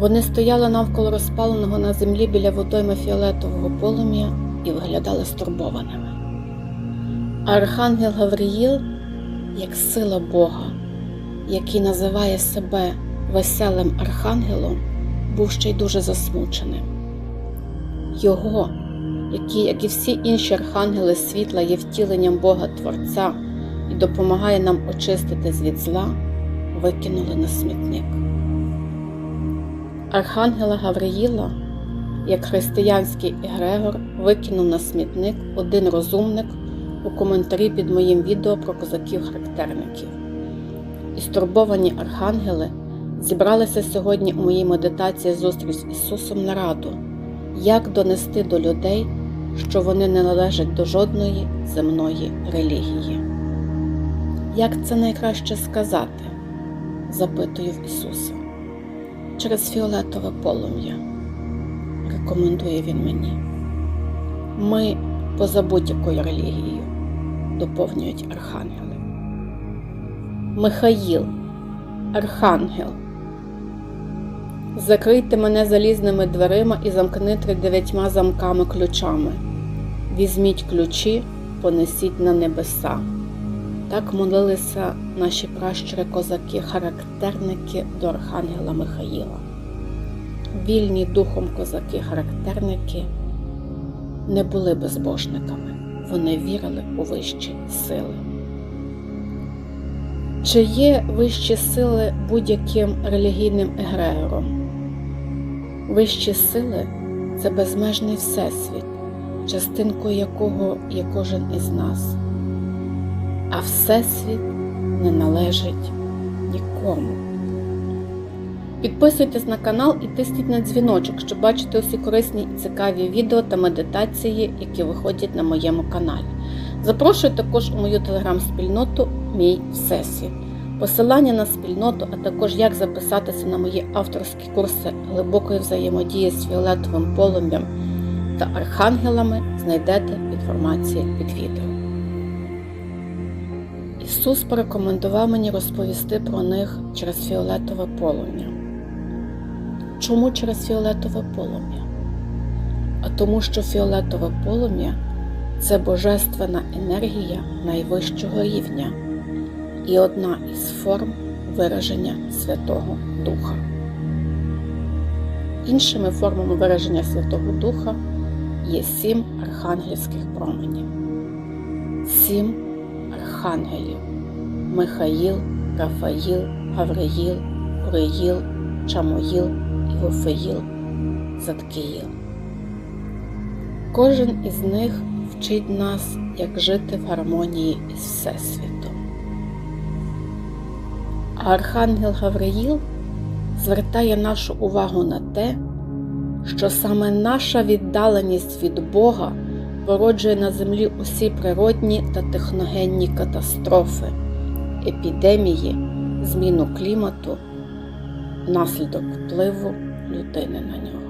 Вони стояли навколо розпаленого на землі біля водойми фіолетового полум'я і виглядали стурбованими. Архангел Гавриїл, як сила Бога, який називає себе веселим архангелом, був ще й дуже засмученим. Його, який, як і всі інші архангели світла, є втіленням Бога Творця і допомагає нам очиститись від зла, викинули на смітник. Архангела Гавриїла, як християнський егрегор, викинув на смітник один розумник у коментарі під моїм відео про козаків-характерників. І стурбовані архангели зібралися сьогодні у моїй медитації зустріч з Ісусом на раду, як донести до людей, що вони не належать до жодної земної релігії. Як це найкраще сказати? запитую в Ісуса. Через фіолетове полум'я, рекомендує він мені. Ми поза будь-якою релігією, доповнюють архангели. Михаїл, архангел. Закрийте мене залізними дверима і замкнити дев'ятьма замками ключами. Візьміть ключі, понесіть на небеса. Так молилися наші пращури козаки, характерники до Архангела Михаїла. Вільні духом козаки-характерники не були безбожниками, вони вірили у вищі сили. Чи є вищі сили будь-яким релігійним егрегором? Вищі сили це безмежний всесвіт, частинкою якого є кожен із нас а Всесвіт не належить нікому. Підписуйтесь на канал і тисніть на дзвіночок, щоб бачити усі корисні і цікаві відео та медитації, які виходять на моєму каналі. Запрошую також у мою телеграм-спільноту Мій Всесвіт. Посилання на спільноту, а також як записатися на мої авторські курси глибокої взаємодії з фіолетовим полум'ям та архангелами знайдете в інформації під відео. Ісус порекомендував мені розповісти про них через фіолетове полум'я. Чому через фіолетове полум'я? А тому, що фіолетове полум'я це божественна енергія найвищого рівня і одна із форм вираження Святого Духа. Іншими формами вираження Святого Духа є сім архангельських променів. Сім архангелів Михаїл, Рафаїл, Гавриїл, Уриїл, Чамоїл, Іофеїл, Заткіїл. Кожен із них вчить нас, як жити в гармонії із Всесвітом. А Архангел Гавриїл звертає нашу увагу на те, що саме наша віддаленість від Бога породжує на землі усі природні та техногенні катастрофи, епідемії, зміну клімату, наслідок впливу людини на нього.